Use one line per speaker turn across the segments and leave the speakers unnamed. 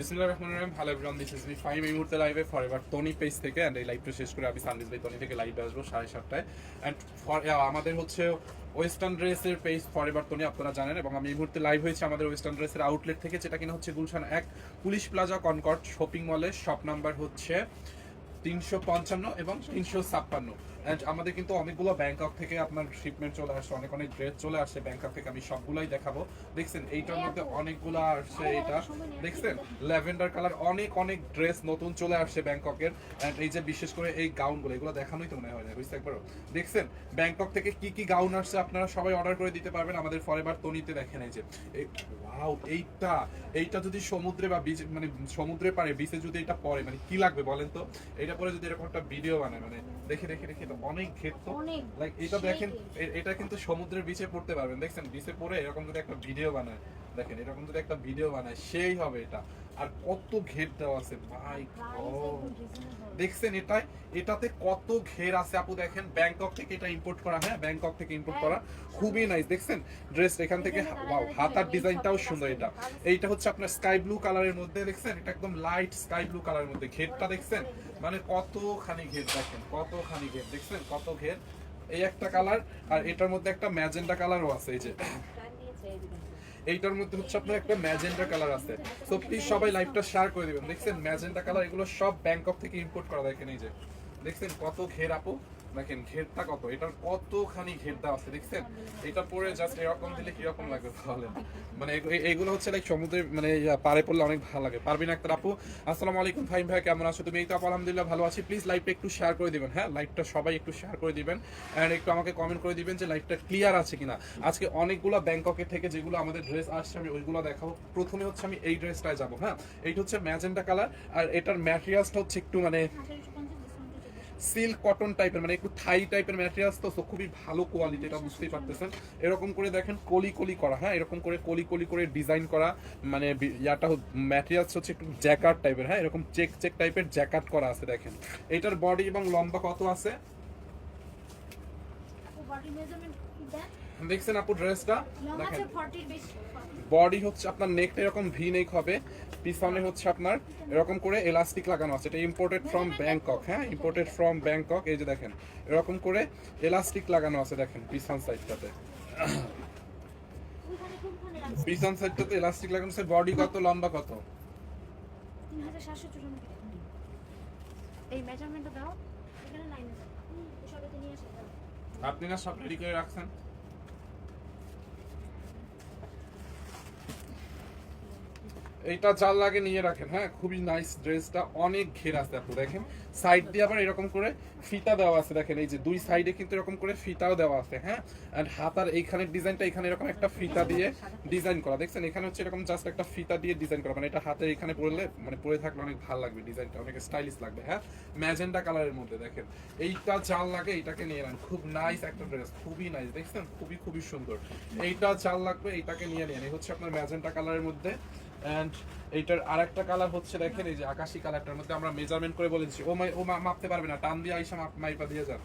বিসমিল্লাহির রহমানির রহিম। Hello everyone this is me Faim এই মুহূর্তে লাইভে ফরএভার টনি পেজ থেকে অ্যান্ড এই লাইভটা শেষ করে আমি সানডিস বাই টনি থেকে লাইভে আসব সাড়ে সাতটায়। অ্যান্ড আমাদের হচ্ছে ওয়েস্টার্ন ড্রেসের পেজ ফরএভার টনি আপনারা জানেন, এবং আমি এই মুহূর্তে লাইভ হয়েছি আমাদের ওয়েস্টার্ন ড্রেসের আউটলেট থেকে, যেটা কিনা হচ্ছে গুলশান এক পুলিশ প্লাজা কনকর্ড শপিং মলের শপ নাম্বার হচ্ছে তিনশো পঞ্চান্ন এবং তিনশো ছাপ্পান্ন। অ্যান্ড আমাদের কিন্তু অনেকগুলো ব্যাংকক থেকে আপনার শিপমেন্ট চলে আসছে অনেক অনেক ড্রেস চলে আসছে ব্যাংকক থেকে আমি সবগুলাই দেখাবো। দেখছেন এইটার মধ্যে অনেকগুলো আসছে এটা। দেখছেন ল্যাভেন্ডার কালার অনেক অনেক ড্রেস নতুন চলে আসছে ব্যাংককের অ্যান্ড এই যে বিশেষ করে এই গাউনগুলো এগুলো দেখানোই তো মনে হয় না বুঝতে একবারও। দেখছেন ব্যাংকক থেকে কি কি গাউন আসছে আপনারা সবাই অর্ডার করে দিতে পারবেন। আমাদের ফরেভার তনিতে দেখেন এই যে। এই ওয়াও এইটা এইটা যদি সমুদ্রে বা বিচ মানে সমুদ্রে পারে বিচে যদি এটা পরে মানে কি লাগবে বলেন তো? এটা পরে যদি এরকম একটা ভিডিও বানায় মানে দেখে দেখে দেখে অনেক
ক্ষেত্র।
লাইক এটা দেখেন এটা কিন্তু সমুদ্রের বিচে পড়তে পারবেন। দেখছেন বিচে পড়ে এরকম যদি একটা ভিডিও বানায় দেখেন এরকম যদি একটা ভিডিও বানায় সেই হবে এটা। আর কত ঘের দেওয়া আছে ভাই দেখছেন এটাই? এটাতে কত ঘের আছে আপু দেখেন ব্যাংকক থেকে এটা ইম্পোর্ট করা হ্যাঁ ব্যাংকক থেকে ইম্পোর্ট করা। খুবই নাইস দেখছেন? ড্রেস এখান থেকে হাতার ডিজাইনটাও সুন্দর এটা। এইটা হচ্ছে আপনার স্কাই ব্লু কালারের মধ্যে দেখছেন? এটা একদম লাইট স্কাই ব্লু কালারের মধ্যে। ঘেরটা দেখছেন? মানে কতখানি ঘের দেখেন কতখানি ঘের দেখছেন? কত ঘের? এই একটা কালার আর এটার মধ্যে একটা ম্যাজেন্ডা কালারও আছে এই যে। এইটার মধ্যে হচ্ছে আপনার একটা ম্যাজেন্টা কালার আছে। সো প্লিজ সবাই লাইভটা শেয়ার করে দিবেন। দেখছেন ম্যাজেন্টা কালার এগুলো সব ব্যাংকক থেকে ইম্পোর্ট করা দেখেন এই যে। দেখছেন কত ঘের আপু? দেখেন ঘেরটা কত? এটার কতখানি ঘের দেওয়া আছে, দেখছেন? এটা পরে জাস্ট এরকম দিলে কীরকম লাগবে তাহলে মানে এগু- এগুলো হচ্ছে লাইক সমুদ্রে মানে পারে পড়লে অনেক ভালো লাগে। পারবিন একটা আপু? আসসালামু আলাইকুম ফাইম ভাই, কেমন আছো? তুমি এই তো আলহামদুলিল্লাহ ভালো আছি। প্লিজ লাইভটা একটু শেয়ার করে দিবেন হ্যাঁ? লাইভটা সবাই একটু শেয়ার করে দিবেন। অ্যান্ড একটু আমাকে কমেন্ট করে দিবেন যে লাইভটা ক্লিয়ার আছে কিনা। আজকে অনেকগুলো ব্যাংককের থেকে যেগুলো আমাদের ড্রেস আসছে, আমি ওইগুলো দেখাবো। প্রথমে হচ্ছে আমি এই ড্রেসটায় যাব হ্যাঁ? এইটা হচ্ছে ম্যাজেন্টা কালার আর এটার ম্যাটেরিয়ালসটা হচ্ছে একটু মানে সিল্ক কটন টাইপের মানে একটু থাই টাইপের ম্যাটেরিয়ালস তো খুবই ভালো কোয়ালিটি এটা বুঝতেই পারতেছেন। এরকম করে দেখেন কলি কলি করা হ্যাঁ? এরকম করে কলি কলি করে ডিজাইন করা মানে ইয়াটা ম্যাটেরিয়ালস হচ্ছে একটু জ্যাকার্ড টাইপের হ্যাঁ? এরকম চেক চেক টাইপের জ্যাকার্ড করা আছে দেখেন। এটার বডি এবং লম্বা কত আছে? দেখছেন আপু ড্রেসটা দেখেন। বডি হচ্ছে আপনার নেকটা এরকম ভি নেক হবে পিছনে হচ্ছে আপনার এরকম করে এলাস্টিক লাগানো আছে। এটা ইম্পোর্টেড ফ্রম ব্যাংকক হ্যাঁ? ইম্পোর্টেড ফ্রম ব্যাংকক এই যে দেখেন এরকম করে এলাস্টিক লাগানো আছে দেখেন পিছন সাইডটাতে পিছন সাইডটাতে এলাস্টিক লাগানো আছে বডি কত লম্বা কত?
এই মেজারমেন্টটা দাও এখানে লাইন আছে সবাইকে নিয়ে আসো। দাও।
আপনি না সব রেডি করে রাখছেন? এইটা জাল লাগে নিয়ে রাখেন হ্যাঁ? খুবই নাইস ড্রেসটা অনেক ঘের আছে আপনি দেখেন। সাইড দিয়ে আবার এরকম করে ফিতা দেওয়া আছে, দেখেন, এই যে দুই সাইডে কিন্তু এরকম করে ফিতাও দেওয়া আছে হ্যাঁ? আর হাতার এইখানে ডিজাইনটা এখানে এরকম একটা ফিতা দিয়ে ডিজাইন করা, দেখছেন? এখানে হচ্ছে এরকম জাস্ট একটা ফিতা দিয়ে ডিজাইন করা মানে এটা হাতে এখানে পরলে মানে পরে থাকলে অনেক ভালো লাগবে ডিজাইনটা অনেক স্টাইলিশ লাগবে হ্যাঁ? ম্যাজেন্ডা কালারের মধ্যে, দেখেন। এইটা জাল লাগে এইটাকে নিয়ে নেন, খুব নাইস একটা ড্রেস খুবই নাইস দেখছেন? খুবই খুবই সুন্দর। এইটা জাল লাগবে এইটাকে নিয়ে নেন, এই হচ্ছে আপনার ম্যাজেন্টা কালারের মধ্যে। অ্যান্ড এইটার আরেকটা কালার হচ্ছে দেখেন, এই যে আকাশি কালারটার মধ্যে আমরা মেজারমেন্ট করে বলেছি ও ও মাপতে পারবে না, টান দিয়ে আইসা মাইপা দিয়ে যান।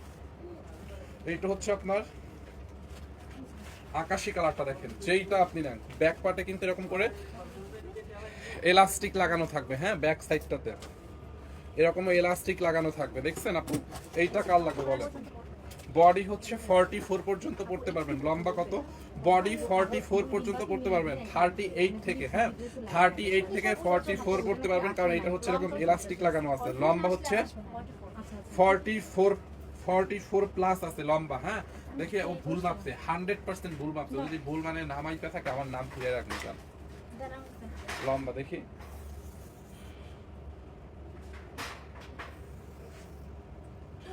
এইটা হচ্ছে আপনার আকাশি কালারটা দেখেন, যেইটা আপনি নেন। ব্যাক পার্টে কিন্তু এরকম করে এলাস্টিক লাগানো থাকবে হ্যাঁ ব্যাক সাইডটাতে এরকম এলাস্টিক লাগানো থাকবে, দেখছেন আপু? এইটা কার লাগবে বলেন? বডি হচ্ছে ফর্টি ফোর পর্যন্ত পড়তে পারবেন। লম্বা কত? বডি ফর্টি ফোর পর্যন্ত পড়তে পারবেন। থার্টি এইট থেকে হ্যাঁ? থার্টি এইট থেকে ফর্টি ফোর পড়তে পারবেন, কারণ এটা হচ্ছে এরকম এলাস্টিক লাগানো আছে। লম্বা হচ্ছে forty four forty four plus আছে লম্বা হ্যাঁ? দেখে ও ভুল মাপছে হান্ড্রেড পার্সেন্ট ভুল মাপছে যদি ভুল মানে নামাইতে থাকে, আমার নাম ফিরে রাখবেন কেন? লম্বা, দেখি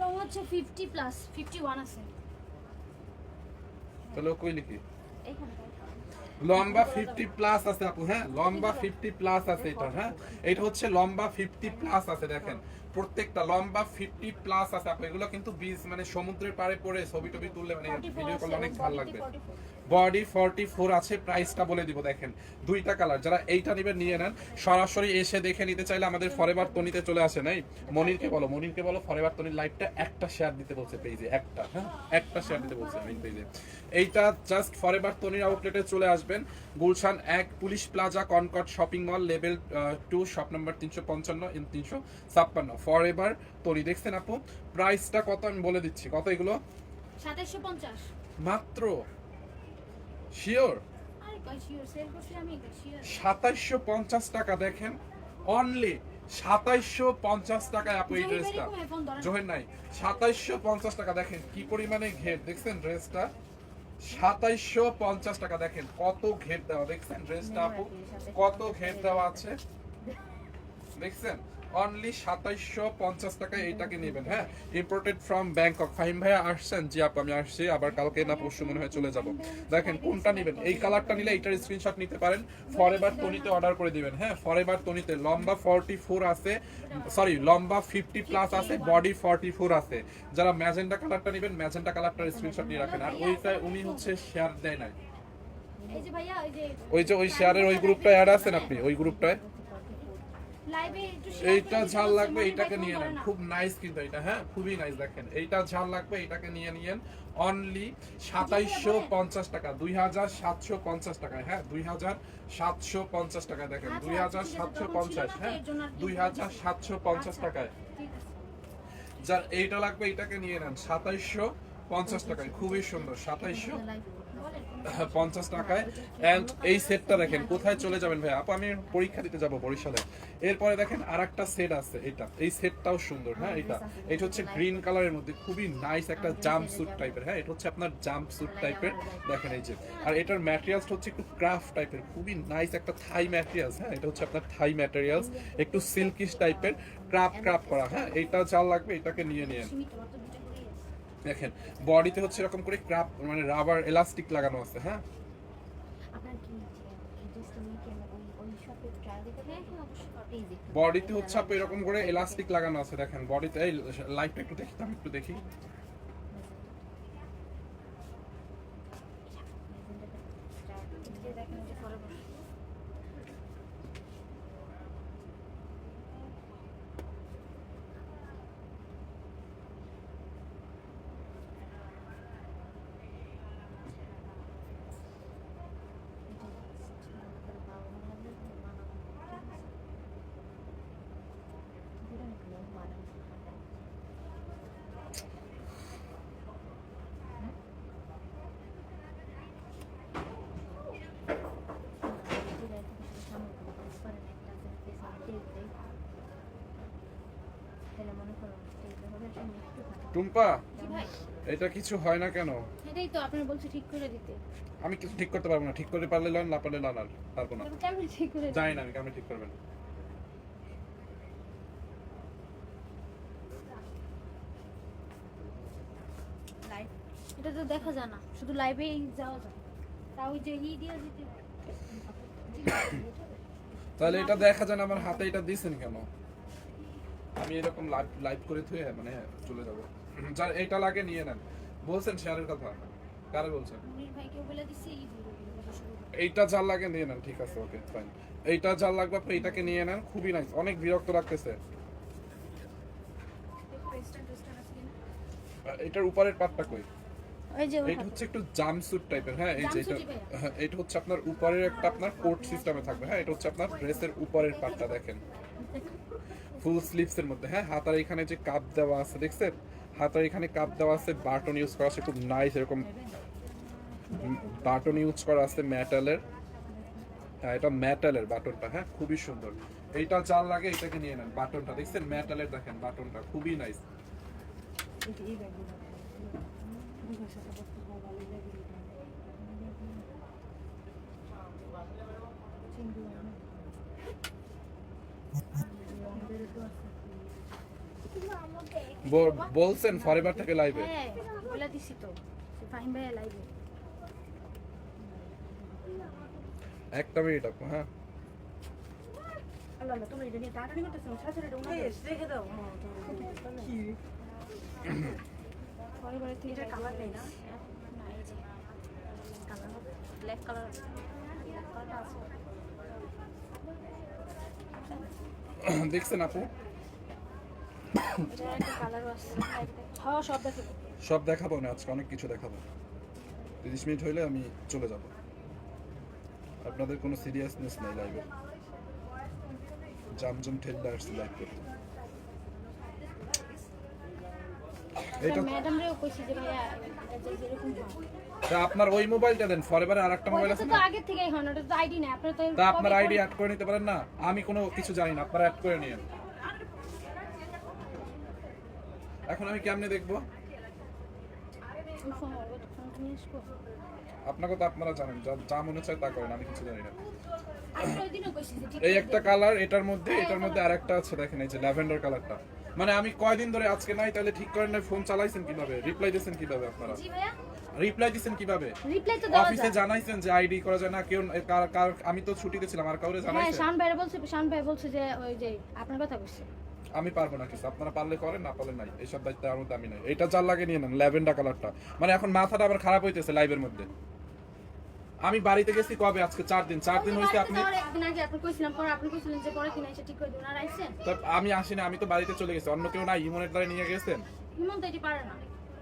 লং হচ্ছে 50 প্লাস 51 আছে।
তাহলে কই লিখি? লম্বা ফিফটি প্লাস আছে আপু হ্যাঁ? লম্বা ফিফটি প্লাস আছে এটা হ্যাঁ? এটা হচ্ছে লম্বা ফিফটি প্লাস আছে দেখেন। প্রত্যেকটা লম্বা ফিফটি প্লাস আছে আপু এগুলো কিন্তু বীজ মানে সমুদ্রের পাড়ে পড়ে ছবি টবি তুললে মানে ভিডিও করলে অনেক ভালো লাগবে।
তে 44
বডি ফর্টি ফোর আছে প্রাইসটা বলে দিব দেখেন। দুইটা কালার যারা এইটা নেবেন নিয়ে নেন। সরাসরি এসে দেখে নিতে চাইলে আমাদের ফরেভার তনিতে চলে আসে নাই? মনিরকে বলো মনিরকে বলো ফরেভার তনির লাইভটা একটা শেয়ার দিতে বলছে পেজে একটা হ্যাঁ? একটা শেয়ার দিতে বলছে মেইন পেজে এইটা জাস্ট ফরেভার তনির আউটলেটে চলে আসবেন। গুলশান এক police plaza Concord shopping mall level two shop number তিনশো পঞ্চান্ন তিনশো ছাপ্পান্ন। ফর এভার তনি দেখছেন আপু? প্রাইসটা কত আমি বলে দিচ্ছি কত এগুলো?
সাতাশশো পঞ্চাশ।
মাত্র? শিওর সাতাইশশো পঞ্চাশ টাকা দেখেন অনলি সাতাইশশো পঞ্চাশ টাকায় আপু এই ড্রেসটা। জোহের নাই সাতাইশশো পঞ্চাশ টাকা দেখেন কি পরিমাণে ঘের দেখছেন ড্রেসটা? সাতাইশশো পঞ্চাশ টাকা দেখেন কত ঘের দেওয়া দেখছেন ড্রেসটা আপু? কত ঘের দেওয়া আছে? দেখছেন? অনলি সাতাইশশো পঞ্চাশ টাকায় এইটাকে নেবেন হ্যাঁ? ইম্পোর্টেড ফ্রম ব্যাংকক ফাহিম ভাইয়া আসছেন? জি আপু আমি আসছি। আবার কালকে না পরশু মনে হয় চলে যাব। দেখেন কোনটা নেবেন? এই কালারটা নিলে এইটার স্ক্রিনশট নিতে পারেন। ফরএভার টনিতে অর্ডার করে দিবেন হ্যাঁ? ফরএভার টনিতে লম্বা ফর্টি ফোর আছে। সরি লম্বা ফিফটি প্লাস আছে বডি ফর্টি ফোর আছে। যারা ম্যাজেন্টা কালারটা নেবেন ম্যাজেন্টা কালারটার স্ক্রিনশট নিয়ে রাখেন। আর ওইটায় উনি হচ্ছে শেয়ার দেয় নাই।
ওই যে
ওই শেয়ারের ওই গ্রুপটায় অ্যাড আছেন আপনি? ওই গ্রুপটায় এইটা ঝাল লাগবে এইটাকে নিয়ে নেন। খুব নাইস কিন্তু এটা হ্যাঁ? খুবই নাইস দেখেন। এইটা ঝাল লাগবে এইটাকে নিয়ে নিয়েন। অনলি সাতাইশশো পঞ্চাশ টাকা দুই হাজার সাতশো পঞ্চাশ টাকায় হ্যাঁ? দুই হাজার সাতশো পঞ্চাশ টাকা দেখেন
আচ্ছা,
দুই হাজার সাতশো পঞ্চাশ হ্যাঁ?
কি
দুই হাজার সাতশো পঞ্চাশ
আচ্ছা,
টাকায়। যার এইটা লাগবে এইটাকে নিয়ে নেন। সাতাইশশো পঞ্চাশ টাকায় খুবই সুন্দর। সাতাইশশো। পঞ্চাশ টাকায়। অ্যান্ড এই সেটটা দেখেন, কোথায় চলে যাবেন ভাই? আপু, আমি পরীক্ষা দিতে যাব বরিশালে। এরপরে দেখেন আর একটা সেট আছে এটা। এই সেটটাও সুন্দর হ্যাঁ এটা। এটা হচ্ছে গ্রিন কালারের মধ্যে খুবই নাইস একটা জাম্প স্যুট টাইপের হ্যাঁ এটা হচ্ছে আপনার জাম্প স্যুট টাইপের দেখেন এই যে। আর এটার ম্যাটেরিয়ালস হচ্ছে একটু ক্রাফট টাইপের খুবই নাইস একটা থাই ম্যাটেরিয়ালস হ্যাঁ এটা হচ্ছে আপনার থাই ম্যাটেরিয়ালস একটু সিল্কিশ টাইপের ক্রাফট ক্রাফট করা হ্যাঁ এইটা যা লাগবে এটাকে নিয়ে নিয়ে দেখেন বডিতে হচ্ছে এরকম করে ক্রাপ মানে রাবার এলাস্টিক লাগানো আছে হ্যাঁ?
হ্যাঁ, হ্যাঁ,
বডিতে হচ্ছে আপনি এরকম করে এলাস্টিক লাগানো আছে দেখেন বডিতে এই লাইটটা একটু দেখি আমি একটু দেখি
এই দেখেন, এই যে forever।
তাহলে মনে করো এইটা হবে একটা একটু ভালো
টুম্পা এটা কিছু হয় না কেন?
এটাই তো আপনার বলছে ঠিক করে দিতে।
আমি কিছু ঠিক করতে পারব না। ঠিক করতে পারলে লন না পারলে লন আর পারব না।
কেমন ঠিক করে?
জানি না আমি কেমন ঠিক করবেন।
লাইভ এটা তো দেখা যায় না। শুধু লাইভেই যাওয়া যায়। তা ওই যে ই দিয়ে দিতে।
তাহলে এটা দেখা যায় না আমার হাতে এটা দিছেন কেন? আমি এরকম লাইভ লাইভ করে থুয়ে মানে চলে যাব। যার এটা লাগে নিয়ে নেন। বলছেন শেয়ারের কথা। কারে বলছেন। এইটা জাল লাগে নিয়ে নেন ঠিক আছে ওকে ফাইন এইটা জাল লাগবে আপনি এইটাকে নিয়ে নেন খুবই নাইস অনেক বিরক্ত লাগতেছে। এটার উপরের পার্টটা কই? এটা হচ্ছে একটু জাম্পস্যুট টাইপের হ্যাঁ এই যে এটা হ্যাঁ, এটা হচ্ছে আপনার উপরের একটা আপনার কোট সিস্টেমে থাকবে হ্যাঁ এটা হচ্ছে আপনার ড্রেসের উপরের পার্টটা দেখেন। ফুল স্লিভস এর মধ্যে হ্যাঁ হাতার এখানে যে কাপ দেওয়া আছে দেখছেন? হাতার এখানে কাপ দেওয়া আছে, বাটন ইউজ করা আছে, খুব নাইস এরকম বাটন ইউজ করা আছে মেটালের হ্যাঁ এটা মেটালের বাটনটা হ্যাঁ খুবই সুন্দর। এইটা চাল লাগে এটাকে নিয়ে নেন, বাটনটা। দেখছেন মেটালের দেখেন বাটনটা, খুবই নাইস বলছেন ফরেভার থেকে লাইভে
হ্যাঁ বলে দিছি তো ফাহিম ভাইয়া লাইভে
একটা মিনিট আপু হ্যাঁ।
আল্লাহ তোমরা এটা নিয়ে করতেছো এটা রেখে দাও।
পরে বাড়ি থেকে
এটা কালার নেই না? কালার
ব্ল্যাক কালার
দেখছেন আপু
এটার একটা কালারও আছে হ্যাঁ সব
দেখাবো। না আজকে অনেক কিছু দেখাবো। তিরিশ মিনিট হইলে আমি চলে যাব। আপনাদের কোনো সিরিয়াসনেস নাই লাইভে জামজম ঠেললে আসছি লাইভ করতে
হয়।
তা আপনার ওই মোবাইলটা দেন ফরএভার আর একটা মোবাইল আছে
তো আগে থেকেই হয় না ওটা তো আইডি না আপনার তো
তা আপনার আইডি অ্যাড করে নিতে পারেন না? আমি কোনো কিছু জানি না আপনারা অ্যাড করে নিন এখন আমি কেমনে দেখব? আপনাকে তো আপনারা জানেন যা- মনে চায় তা করেন আমি কিছু জানি না। এই একটা কালার এটার মধ্যে এটার মধ্যে আরেকটা আছে দেখেন এই যে ল্যাভেন্ডার কালারটা মানে আমি কয়দিন ধরে আজকে নাই তাহলে ঠিক করেন না ফোন চালাইছেন কীভাবে? রিপ্লাই দিয়েছেন কীভাবে আপনারা? রিপ্লাই দিয়েছেন কীভাবে?
রিপ্লাই তো
অফিসে জানাইছেন যে আইডি করা যায় না কেউ কার কার আমি তো ছুটিতে ছিলাম আর কাউরে
হ্যাঁ
জানাইছেন?
শান ভাই বলছে শান ভাই বলছে যে ওই যে আপনার কথা বলছে।
আমি পারব না কিছু। আপনারা পারলে করেন না পারলে নাই। এইসব দায়িত্ব আমার দামি নাই। এটা যার লাগে নিয়ে নেন ল্যাভেন্ডার কালারটা। মানে এখন মাথাটা আবার খারাপ হইতেছে লাইভের মধ্যে। আমি বাড়িতে গেছি কবে? আজকে চার দিন। চার দিন হয়েছে আপনি আমি আসি না আমি তো বাড়িতে চলে গেছি। অন্য কেউ নাই ইমনের দ্বারা নিয়ে গেছেন।
হিমন্ত এটি পারে না।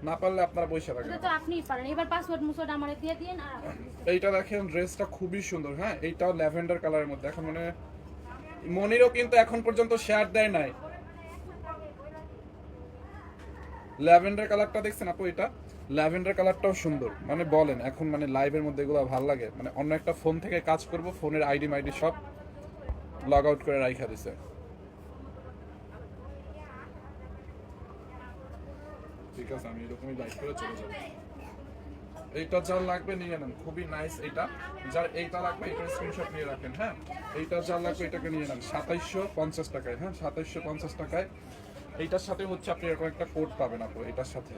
না পারলে আপনারা বসে থাকেন
এটা তো আপনিই পারেন। এবার পাসওয়ার্ড মুসওয়ার্ড আমারে দিয়ে দিন আর
এইটা দেখেন ড্রেসটা খুবই সুন্দর হ্যাঁ? এইটাও ল্যাভেন্ডার কালারের মধ্যে। এখন মানে মনিরও কিন্তু এখন পর্যন্ত শেয়ার দেয় নাই। ল্যাভেন্ডার কালারটা দেখছেন আপু এটা? ল্যাভেন্ডার কালারটাও সুন্দর। মানে বলেন, এখন মানে লাইভের মধ্যে এগুলো ভালো লাগে। মানে অন্য একটা ফোন থেকে কাজ করব ফোনের আইডি মাইডি সব লগ আউট করে রাইখা দিছে। ঠিক আছে, আমি এরকমই লাইভ করে চলে যাব। এইটা যার লাগবে নিয়ে নেন, খুবই নাইস এটা। যার এইটা লাগবে, এটা স্ক্রিনশট নিয়ে রাখেন হ্যাঁ? এইটা যার লাগবে, এটাকে নিয়ে নেন। সাতাইশশো পঞ্চাশ টাকায় হ্যাঁ? সাতাইশশো পঞ্চাশ টাকায় এইটার সাথে হচ্ছে আপনি এরকম একটা কোড পাবেন আপু এটার সাথে।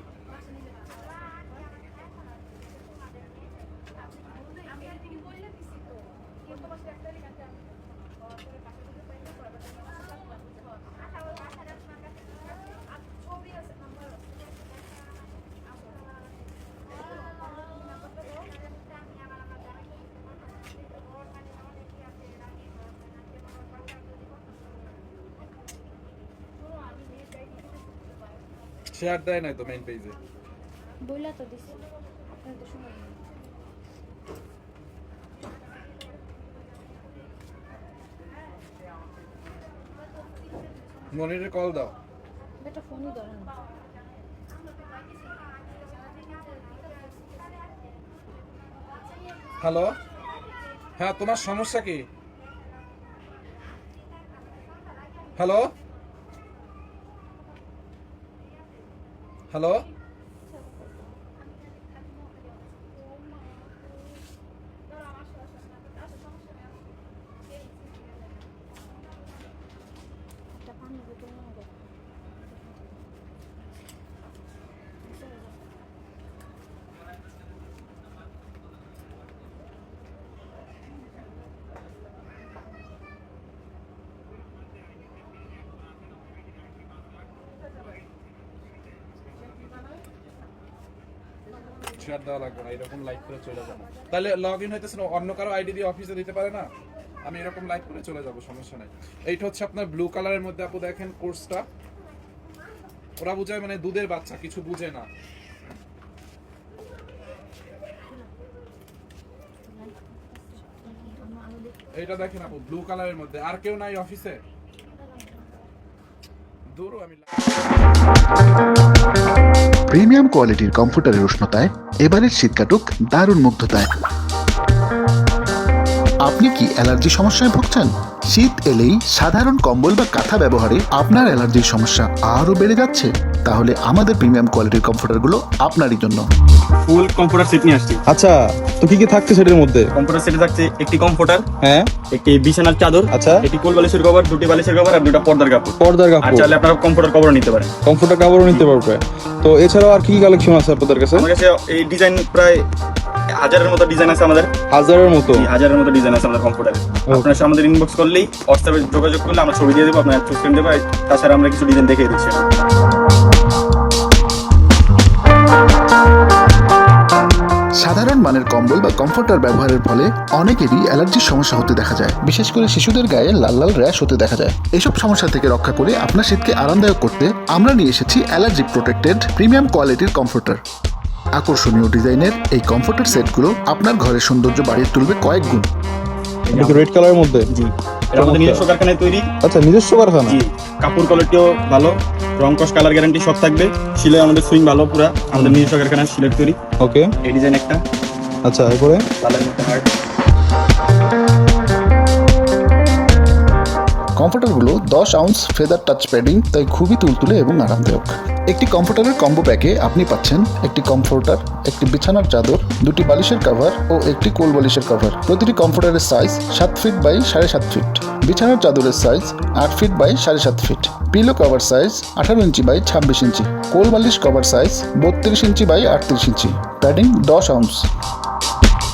দেয় নাই তো মেইন পেজে
বইলা তো দিছি।
মনিরের কল দাও।
এটা ফোনই ধরেন না।
হ্যালো হ্যাঁ তোমার সমস্যা কি? হ্যালো হ্যালো
একটা পানি বোতল নিয়ে দেখ
শেয়ার দেওয়া লাগবে না, এরকম লাইভ করে চলে যাব। তাহলে লগ ইন হইতেছে অন্য কারও আইডি দিয়ে অফিসে দিতে পারে না? আমি এরকম লাইভ করে চলে যাব, সমস্যা নাই। এইটা হচ্ছে আপনার ব্লু কালারের মধ্যে আপু দেখেন কোর্সটা ওরা বুঝায় মানে দুধের বাচ্চা, কিছু বুঝে না। এইটা দেখেন আপু ব্লু কালারের মধ্যে। আর কেউ নাই অফিসে
প্রিমিয়াম কোয়ালিটির কম্পিউটারের উষ্ণতায় এবারের শীত কাটুক দারুণ মুগ্ধতায়। আপনি কি অ্যালার্জি সমস্যায় ভুগছেন? শীত এলেই সাধারণ কম্বল বা কাঁথা ব্যবহারে আপনার অ্যালার্জির সমস্যা আরও বেড়ে যাচ্ছে। তাহলে আমাদের প্রিমিয়াম কোয়ালিটির কমফোর্টারগুলো আপনারই জন্য।
ফুল কম্পিউটার সেট নিয়ে আসছি।
আচ্ছা তো কি কি থাকছে সেটার মধ্যে?
কম্পিউটার সেটে থাকছে একটি কম্পিউটার
হ্যাঁ।
একটি বিছানার চাদর
আচ্ছা।
একটি কোল বালিশের কভার দুটি বালিশের কভার আর দুটো পর্দার কাপড়।
পর্দার কাপড়।
চাইলে আপনারা কম্পিউটার কভারও নিতে পারেন।
কমফোর্টার কাপড়ও নিতে পারবে। তো এছাড়াও আর কি কি কালেকশন আছে আপনাদের কাছে?
আমার কাছে এই ডিজাইন প্রায় হাজারের মতো ডিজাইন আছে আমাদের।
হাজারের মতো?
এই হাজারের মতো ডিজাইন আছে আমাদের কম্পিউটারে আপনারা আমাদের ইনবক্স করলেই হোয়াটসঅ্যাপে যোগাযোগ করলে আমরা ছবি দিয়ে দেবো আপনার চুজ করে দেবো তাছাড়া আমরা কিছু ডিজাইন দেখিয়ে দিচ্ছি।
মানের কম্বল বা কমফোর্টার ব্যবহারের ফলে অনেকেরই অ্যালার্জির সমস্যা হতে দেখা যায়। বিশেষ করে শিশুদের গায়ে লাল লাল র্যাশ হতে দেখা যায়। এসব সমস্যা থেকে রক্ষা করে আপনার শীতকে আরামদায়ক করতে আমরা নিয়ে এসেছি অ্যালার্জি প্রোটেক্টেড প্রিমিয়াম কোয়ালিটির কমফোর্টার আকর্ষণীয় ডিজাইনের এই কমফোর্টার সেটগুলো আপনার ঘরের সৌন্দর্য বাড়িয়ে তুলবে কয়েক গুণ।
রেড কালারের মধ্যে?
জি। এটা আমাদের নিজস্ব কারখানায় তৈরি।
আচ্ছা নিজস্ব কারখানা?
জি। কাপড় কোয়ালিটিও ভালো রং কস কালার গ্যারান্টি সব থাকবে। আমাদের সুইং ভালো পুরা। আমাদের নিজস্ব কারখানার শিলের তৈরি।
ওকে
এই ডিজাইন একটা।
আচ্ছা এরপরে?
মধ্যে
দশ আউন্স ফেদার টাচ প্যাডিং তাই খুবই তুলতুলে এবং আরামদায়ক। একটি কমফোর্টারের কম্বো প্যাকে আপনি পাচ্ছেন একটি কমফোর্টার একটি বিছানার চাদর দুটি বালিশের কভার ও একটি কোল বালিশের কভার প্রতিটি কমফোর্টারের সাইজ সাত ফিট বাই সাড়ে সাত ফিট বিছানার চাদরের সাইজ আট ফিট বাই সাড়ে সাত ফিট পিলো কভার সাইজ আঠারো ইঞ্চি বাই ছাব্বিশ ইঞ্চি। কোল বালিশ কভার সাইজ বত্রিশ ইঞ্চি বাই আটত্রিশ ইঞ্চি। প্যাডিং দশ আউন্স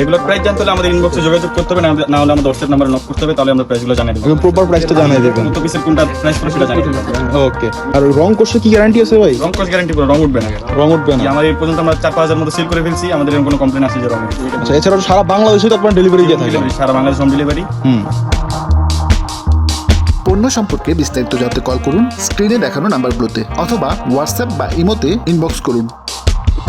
এগুলো প্রাইস জানতে হলে আমাদের ইনবক্সে যোগাযোগ করতে হবে না না হলে আমাদের হোয়াটসঅ্যাপ নাম্বারে নক করতে হবে তাহলে আমরা প্রাইসগুলো জানিয়ে দেবো।
প্রপার প্রাইসটা জানিয়ে দেবেন।
কত পিসের কোনটা প্রাইস করে সেটা জানিয়ে দেবো।
ওকে আর রং কোর্সে কি গ্যারান্টি আছে ভাই?
রং কস গ্যারান্টি পুরো রং উঠবে না।
রং উঠবে না।
যে আমাদের এই পর্যন্ত আমরা চার পাঁচ হাজার মতো সেল করে ফেলছি আমাদের এরকম কোনো কমপ্লেন আসে যে রং
আচ্ছা এছাড়াও সারা বাংলাদেশে তো আপনার ডেলিভারি দিয়ে থাকেন
Delivery, সারা বাংলাদেশ হোম ডেলিভারি
হুম।
পণ্য সম্পর্কে বিস্তারিত জানতে কল করুন স্ক্রিনে দেখানো নাম্বারগুলোতে অথবা হোয়াটসঅ্যাপ বা ইমোতে ইনবক্স করুন।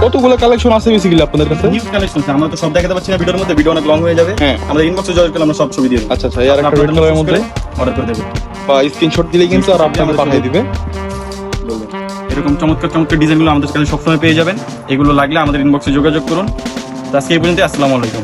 কতগুলো কালেকশন আছে বেসিক্যালি আপনাদের কাছে?
নিউ কালেকশন আছে। আমরা তো সব দেখাতে পারছি না ভিডিওর মধ্যে ভিডিও অনেক লং হয়ে যাবে।
হ্যাঁ।
আমাদের ইনবক্সে জয়েন করলে আমরা সব ছবি দিয়ে দেব।
আচ্ছা আচ্ছা এর একটা রেড কালারের মধ্যে?
অর্ডার করে দেব
বা স্ক্রিনশট দিলে কিন্তু আর আপনাকে পাঠিয়ে দিবে।
এরকম চমৎকার চমৎকার ডিজাইনগুলো আমাদের কাছে সবসময় পেয়ে যাবেন। এগুলো লাগলে আমাদের ইনবক্সে যোগাযোগ করুন। আজকে এই পর্যন্ত আসসালামু আলাইকুম।